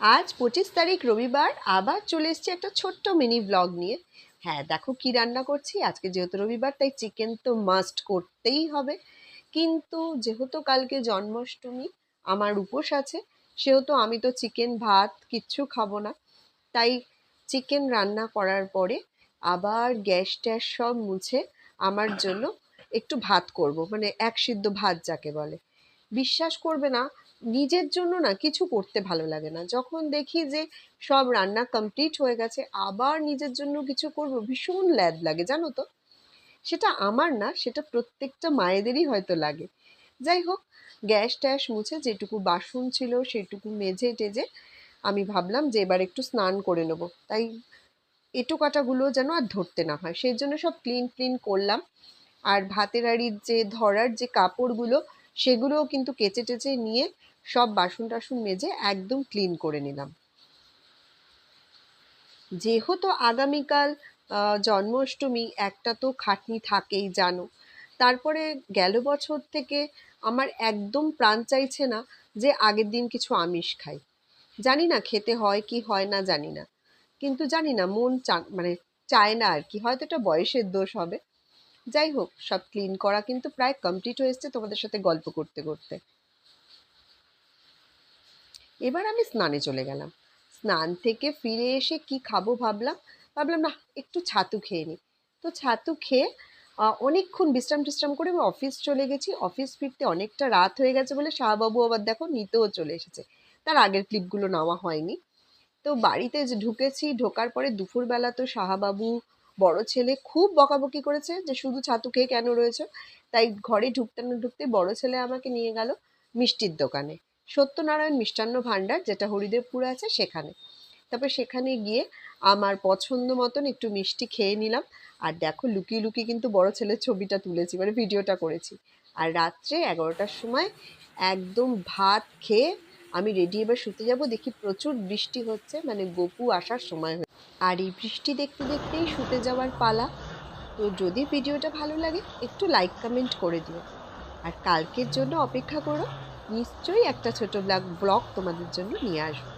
আজ পঁচিশ তারিখ রবিবার আবার চলে এসেছি একটা ছোট্ট মিনি ব্লগ নিয়ে। হ্যাঁ দেখো কি রান্না করছি। আজকে যেহেতু রবিবার, তাই চিকেন তো মাস্ট করতেই হবে। কিন্তু যেহেতু কালকে জন্মাষ্টমী, আমার উপোস আছে, সেহেতু আমি তো চিকেন ভাত কিচ্ছু খাব না। তাই চিকেন রান্না করার পরে আবার গ্যাস ট্যাস সব মুছে আমার জন্য একটু ভাত করব। মানে এক সিদ্ধ ভাত যাকে বলে। বিশ্বাস করবে না নিজের জন্য না কিছু করতে ভালো লাগে না। যখন দেখি যে সব রান্না কমপ্লিট হয়ে গেছে, আবার নিজের জন্য কিছু করব, ভীষণ ল্যাদ লাগে, জানো তো? সেটা আমার না, সেটা প্রত্যেকটা মায়েদেরই হয়তো লাগে। যাই হোক, গ্যাস ট্যাস মুছে যেটুকু বাসন ছিল, সেটুকু মেঝে টেজে আমি ভাবলাম যে এবার একটু স্নান করে নেব। তাই এটো কাটাগুলো যেন আর ধরতে না হয়। সেই জন্য সব ক্লিন ক্লিন করলাম। আর ভাতের হাঁড়ির যে ধরার যে কাপড়গুলো সেগুলোও কিন্তু কেচে টেচে নিয়ে সব বাসন টাসন মেজে একদম ক্লিন করে নিলাম। যেহেতু আগামীকাল জন্মাষ্টমী একটা তো খাটনি থাকেই, জানো। তারপরে গেল বছর থেকে আমার একদম প্রাণ চাইছে না যে আগের দিন কিছু আমিষ খাই। জানি না খেতে হয় কি হয় না, জানি না। কিন্তু জানি না মন চা মানে চায় না আর কি। হয়তো এটা বয়সের দোষ হবে। যাই হোক, সব ক্লিন করা কিন্তু প্রায় কমপ্লিট হয়ে এসছে তোমাদের সাথে গল্প করতে করতে। এবার আমি স্নানে চলে গেলাম। স্নান থেকে ফিরে এসে কি খাব ভাবলাম? ভাবলাম না একটু ছাতু খেয়ে নিই তো ছাতু খেয়ে অনেকক্ষণ বিশ্রাম টিশ্রাম করে আমি অফিস চলে গেছি। অফিস ফিরতে অনেকটা রাত হয়ে গেছে বলে শাহবাবু আবার দেখো নিতেও চলে এসেছে। তার আগের ক্লিপগুলো নেওয়া হয়নি। তো বাড়িতে ঢুকেছি, ঢোকার পরে দুপুরবেলা তো শাহাবাবু বড় ছেলে খুব বকাবকি করেছে যে শুধু ছাতু খেয়ে কেন রয়েছে? তাই ঘরে ঢুকতে না ঢুকতে বড় ছেলে আমাকে নিয়ে গেল মিষ্টির দোকানে। সত্যনারায়ণ মিষ্টান্ন ভাণ্ডার, যেটা হরিদেবপুরে আছে সেখানে। তারপর সেখানে গিয়ে আমার পছন্দ মতন একটু মিষ্টি খেয়ে নিলাম। আর দেখো লুকিয়ে লুকিয়ে কিন্তু বড় ছেলের ছবিটা তুলেছি মানে ভিডিওটা করেছি। আর রাত্রে এগারোটার সময় একদম ভাত খেয়ে আমি রেডি এবার শুতে যাব, দেখি প্রচুর বৃষ্টি হচ্ছে মানে গপু আসার সময় আর এই বৃষ্টি দেখতে দেখতেই শুতে যাওয়ার পালা। তো যদি ভিডিওটা ভালো লাগে, একটু লাইক কমেন্ট করে দিও। আর কালকের জন্য অপেক্ষা করো, নিশ্চয়ই একটা ছোট ব্লগ ব্লগ তোমাদের জন্য নিয়ে আসব।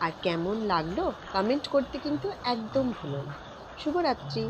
আর কেমন লাগল কমেন্ট করতে কিন্তু একদম ভুলো না। শুভরাত্রি।